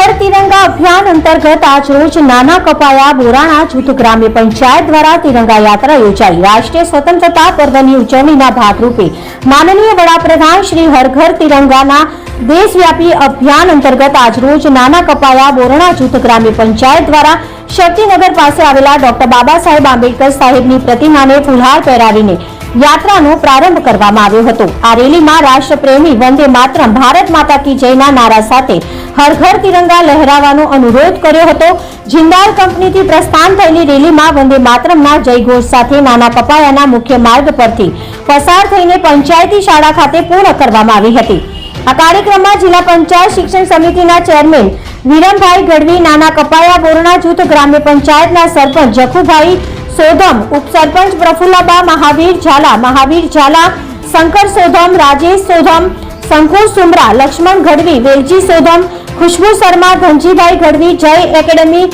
અભિયાન અંતર્ગત આજરોજ નાના કપાયા બોરાણા જૂથ ગ્રામ્ય પંચાયત દ્વારા તિરંગા યાત્રા યોજાઈ. રાષ્ટ્રીય સ્વતંત્રતા પર્વની ઉજવણીના ભાગરૂપે માનનીય વડાપ્રધાન શ્રી હરઘર તિરંગાના દેશવ્યાપી અભિયાન અંતર્ગત આજરોજ નાના કપાયા બોરણા જૂથ ગ્રામ્ય પંચાયત દ્વારા શક્તિનગર પાસે આવેલા ડોક્ટર બાબા સાહેબ આંબેડકર સાહેબની પ્રતિમાને ફુલહાર પહેરાવીને યાત્રાનો પ્રારંભ કરવામાં આવ્યો હતો. આ રેલીમાં રાષ્ટ્રપ્રેમી વંદે માતરમ ભારત માતા કી જયના નારા સાથે હર ઘર તિરંગા લહેરાવાનો અનુરોધ કર્યો હતો. જિંદાલ કંપનીથી પ્રસ્થાન થયેલી રેલીમાં વંદે માતરમના જયઘોષ સાથે નાના કપાયાના મુખ્ય માર્ગ પરથી પસાર થઈને પંચાયતી શાળા ખાતે પૂર્ણ કરવામાં આવી હતી. આ કાર્યક્રમમાં જિલ્લા પંચાયત શિક્ષણ સમિતિના ચેરમેન વિરમભાઈ ગઢવી, નાના કપાયા બોરણા જૂથ ગ્રામ્ય પંચાયતના સરપંચ જખુભાઈ સોધમ ઉપસરપંચ પ્રફુલ્લાબા મહાવીર ઝાલા મહાવીર ઝાલા, શંકર સોધમ, રાજેશ સોધમ શંકુર સુમરા, લક્ષ્મણ ગઢવી, વેલજી સોધમ, ખુશ્બુ શર્મા, ધનજીભાઈ ગઢવી, જય એકેડમી,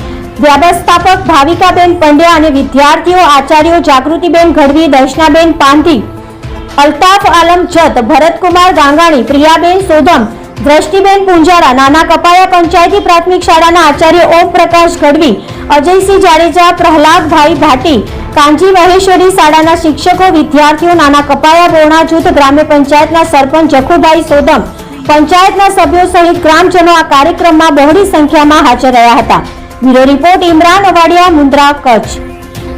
વ્યવસ્થાપક ભાવિકાબેન પંડ્યા અને વિદ્યાર્થીઓ, આચાર્યો જાગૃતિબેન ગઢવી, દર્શનાબેન પાંધી, અલ્તાફ આલમ જત, ભરતકુમાર ગાંગાણી, પ્રિયાબેન સોધમ, દ્રષ્ટિબેન પુંજારા, નાના કપાયા પંચાયતી પ્રાથમિક શાળાના આચાર્ય ઓમ પ્રકાશ ગઢવી અજયસિંહ જાડેજા, પ્રહલાદભાઈ ભાટી કાંજી મહેશ્વરી શાળાના શિક્ષકો, વિદ્યાર્થીઓ, નાના કપાયા બોરણા જૂથ ગ્રામ્ય પંચાયતના સરપંચ જખુભાઈ સોદમ, પંચાયતના સભ્યો સહિત ગ્રામજનો આ કાર્યક્રમમાં બહોળી સંખ્યામાં હાજર રહ્યા હતા. Bureau report, Imran Avadiya, Mundra, Kutch.